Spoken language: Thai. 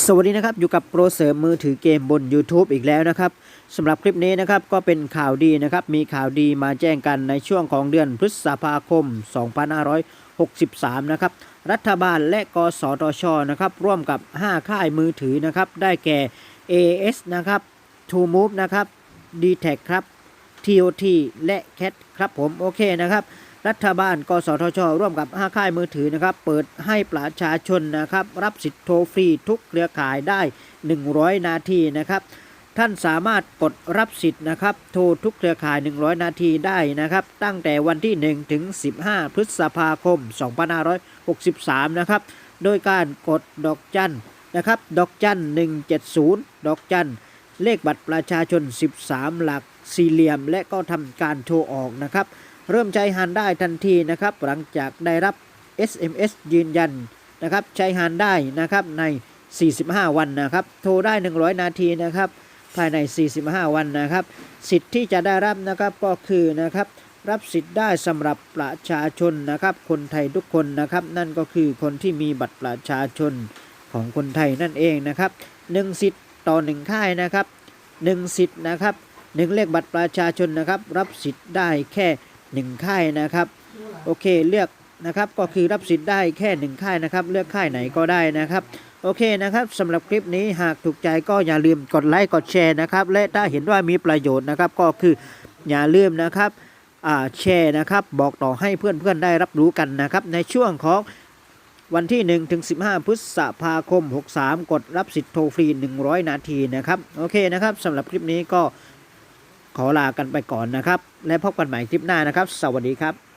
สวัสดีนะครับ อยู่กับโปรเสริมมือถือเกมบน YouTube อีกแล้วนะครับสำหรับคลิปนี้นะครับก็เป็นข่าวดีนะครับมีข่าวดีมาแจ้งกันในช่วงของเดือนพฤษภาคม 2563 นะครับรัฐบาลและกสทชนะครับร่วมกับ 5 ค่ายมือถือนะครับได้แก่ AS นะครับ To Move นะครับ d t แทครับ TOT และ CAT ครับผมโอเคนะครับ รัฐบาล กสทช ร่วมกับ 5 ค่ายมือถือนะครับ เปิดให้ประชาชนนะครับ รับสิทธิ์โทรฟรีทุกเครือข่ายได้ 100 นาทีนะครับ ท่านสามารถกดรับสิทธิ์นะครับ โทรทุกเครือข่าย 100 นาทีได้นะครับ ตั้งแต่วันที่ 1 ถึง 15 พฤษภาคม 2563 นะครับ โดยการกดดอกจันนะครับ ดอกจัน 170 ดอกจัน เลขบัตรประชาชน 13 หลักสี่เหลี่ยม และก็ทำการโทรออกนะครับ เริ่มใช้หันได้ทันทีนะครับหลังจากได้รับ SMS ยืนยันนะครับใช้หันได้นะครับใน 45 วันนะครับ โทรได้ 100 นาทีนะครับ ภายใน 45 วันนะครับ สิทธิ์ที่จะได้รับนะครับก็คือนะครับรับสิทธิ์ได้สำหรับประชาชนนะครับ คนไทยทุกคนนะครับ นั่นก็คือคนที่มีบัตรประชาชนของคนไทยนั่นเองนะครับหนึ่งสิทธิ์ต่อหนึ่งค่ายนะครับหนึ่งสิทธิ์นะครับหนึ่งเลขบัตรประชาชนนะครับ รับสิทธิ์ได้แค่ หนึ่งค่ายนะครับ โอเคเลือกนะครับก็คือรับสิทธิ์ได้แค่หนึ่งค่ายนะครับ เลือกค่ายไหนก็ได้นะครับโอเคนะครับสำหรับคลิปนี้หากถูกใจก็อย่าลืมกดไลค์กดแชร์นะครับและถ้าเห็นว่ามีประโยชน์นะครับก็คืออย่าลืมนะครับอ่าแชร์นะครับบอกต่อให้เพื่อนๆได้รับรู้กันนะครับในช่วงของวันที่1ถึง15 พฤษภาคม 63 กดรับสิทธิ์โทรฟรี 100 นาทีนะครับโอเคนะครับสำหรับคลิปนี้ก็ ขอลากันไปก่อนนะครับ และพบกันใหม่คลิปหน้านะครับ สวัสดีครับ